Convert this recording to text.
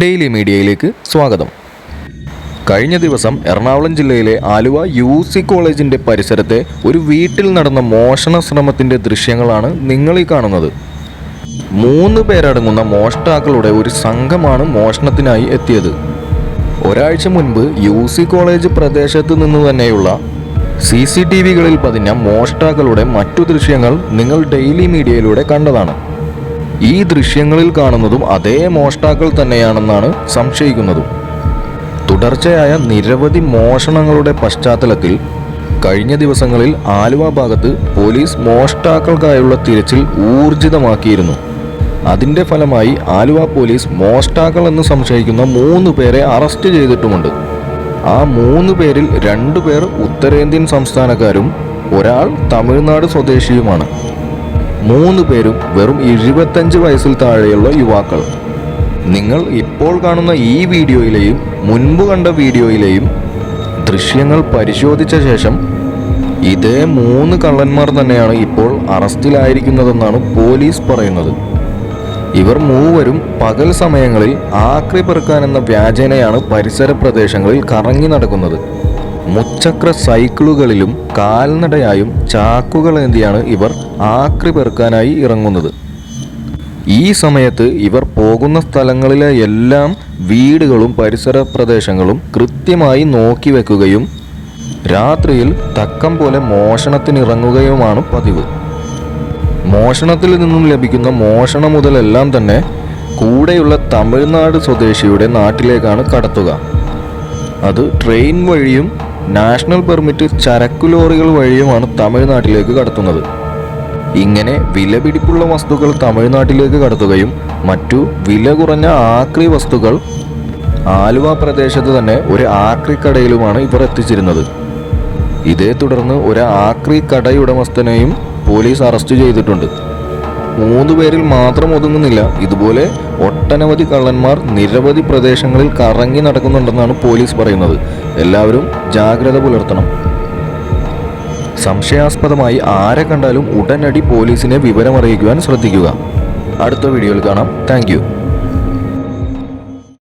Daily മീഡിയയിലേക്ക് സ്വാഗതം. കഴിഞ്ഞ ദിവസം എറണാകുളം ജില്ലയിലെ ആലുവ യു സി കോളേജിന്റെ പരിസരത്തെ ഒരു വീട്ടിൽ നടന്ന മോഷണ ശ്രമത്തിന്റെ ദൃശ്യങ്ങളാണ് നിങ്ങൾ ഈ കാണുന്നത്. മൂന്ന് പേരടങ്ങുന്ന മോഷ്ടാക്കളുടെ ഒരു സംഘമാണ് മോഷണത്തിനായി എത്തിയത്. ഒരാഴ്ച മുൻപ് യു സി കോളേജ് പ്രദേശത്ത് നിന്ന് തന്നെയുള്ള സി സി ടി വികളിൽ പതിഞ്ഞ മോഷ്ടാക്കളുടെ മറ്റു ദൃശ്യങ്ങൾ നിങ്ങൾ ഡെയിലി മീഡിയയിലൂടെ കണ്ടതാണ്. ഈ ദൃശ്യങ്ങളിൽ കാണുന്നതും അതേ മോഷ്ടാക്കൾ തന്നെയാണെന്നാണ് സംശയിക്കുന്നതും. തുടർച്ചയായ നിരവധി മോഷണങ്ങളുടെ പശ്ചാത്തലത്തിൽ കഴിഞ്ഞ ദിവസങ്ങളിൽ ആലുവ ഭാഗത്ത് പോലീസ് മോഷ്ടാക്കൾക്കായുള്ള തിരച്ചിൽ ഊർജിതമാക്കിയിരുന്നു. അതിന്റെ ഫലമായി ആലുവ പോലീസ് മോഷ്ടാക്കൾ എന്ന് സംശയിക്കുന്ന മൂന്ന് പേരെ അറസ്റ്റ് ചെയ്തിട്ടുമുണ്ട്. ആ മൂന്ന് പേരിൽ രണ്ടു പേർ ഉത്തരേന്ത്യൻ സംസ്ഥാനക്കാരും ഒരാൾ തമിഴ്നാട് സ്വദേശിയുമാണ്. മൂന്ന് പേരും വെറും എഴുപത്തഞ്ച് വയസ്സിൽ താഴെയുള്ള യുവാക്കൾ. നിങ്ങൾ ഇപ്പോൾ കാണുന്ന ഈ വീഡിയോയിലെയും മുൻപ് കണ്ട വീഡിയോയിലെയും ദൃശ്യങ്ങൾ പരിശോധിച്ച ശേഷം ഇതേ മൂന്ന് കള്ളന്മാർ തന്നെയാണ് ഇപ്പോൾ അറസ്റ്റിലായിരിക്കുന്നതെന്നാണ് പോലീസ് പറയുന്നത്. ഇവർ മൂവരും പകൽ സമയങ്ങളിൽ ആക്രി പെറുക്കാൻ എന്ന വ്യാജേനയാണ് പരിസര പ്രദേശങ്ങളിൽ കറങ്ങി നടക്കുന്നത്. മുച്ചക്ര സൈക്കിളുകളിലും കാൽനടയായും ചാക്കുകളേന്തിയാണ് ഇവർ ആക്രി പെറുക്കാനായി ഇറങ്ങുന്നത്. ഈ സമയത്ത് ഇവർ പോകുന്ന സ്ഥലങ്ങളിലെ എല്ലാം വീടുകളും പരിസര പ്രദേശങ്ങളും കൃത്യമായി നോക്കി വെക്കുകയും രാത്രിയിൽ തക്കം പോലെ മോഷണത്തിനിറങ്ങുകയുമാണ് പതിവ്. മോഷണത്തിൽ നിന്നും ലഭിക്കുന്ന മോഷണ മുതലെല്ലാം തന്നെ കൂടെയുള്ള തമിഴ്നാട് സ്വദേശിയുടെ നാട്ടിലേക്കാണ് കടത്തുക. അത് ട്രെയിൻ വഴിയും നാഷണൽ പെർമിറ്റ് ചരക്കു ലോറികൾ വഴിയുമാണ് തമിഴ്നാട്ടിലേക്ക് കടത്തുന്നത്. ഇങ്ങനെ വിലപിടിപ്പുള്ള വസ്തുക്കൾ തമിഴ്നാട്ടിലേക്ക് കടത്തുകയും മറ്റു വില കുറഞ്ഞ ആക്രി വസ്തുക്കൾ ആലുവ പ്രദേശത്ത് തന്നെ ഒരു ആക്രി കടയിലുമാണ് ഇവർ എത്തിച്ചിരുന്നത്. ഇതേ തുടർന്ന് ഒരു ആക്രി കടയുടമസ്ഥനെയും പോലീസ് അറസ്റ്റ് ചെയ്തിട്ടുണ്ട്. മൂന്ന് പേരിൽ മാത്രം ഒതുങ്ങുന്നില്ല. ഇതുപോലെ ഒട്ടനവധി കള്ളന്മാർ നിരവധി പ്രദേശങ്ങളിൽ കറങ്ങി നടക്കുന്നുണ്ടെന്നാണ് പോലീസ് പറയുന്നത്. എല്ലാവരും ജാഗ്രത പുലർത്തണം. സംശയാസ്പദമായി ആരെ കണ്ടാലും ഉടനടി പോലീസിനെ വിവരമറിയിക്കുവാൻ ശ്രദ്ധിക്കുക. അടുത്ത വീഡിയോയിൽ കാണാം. താങ്ക്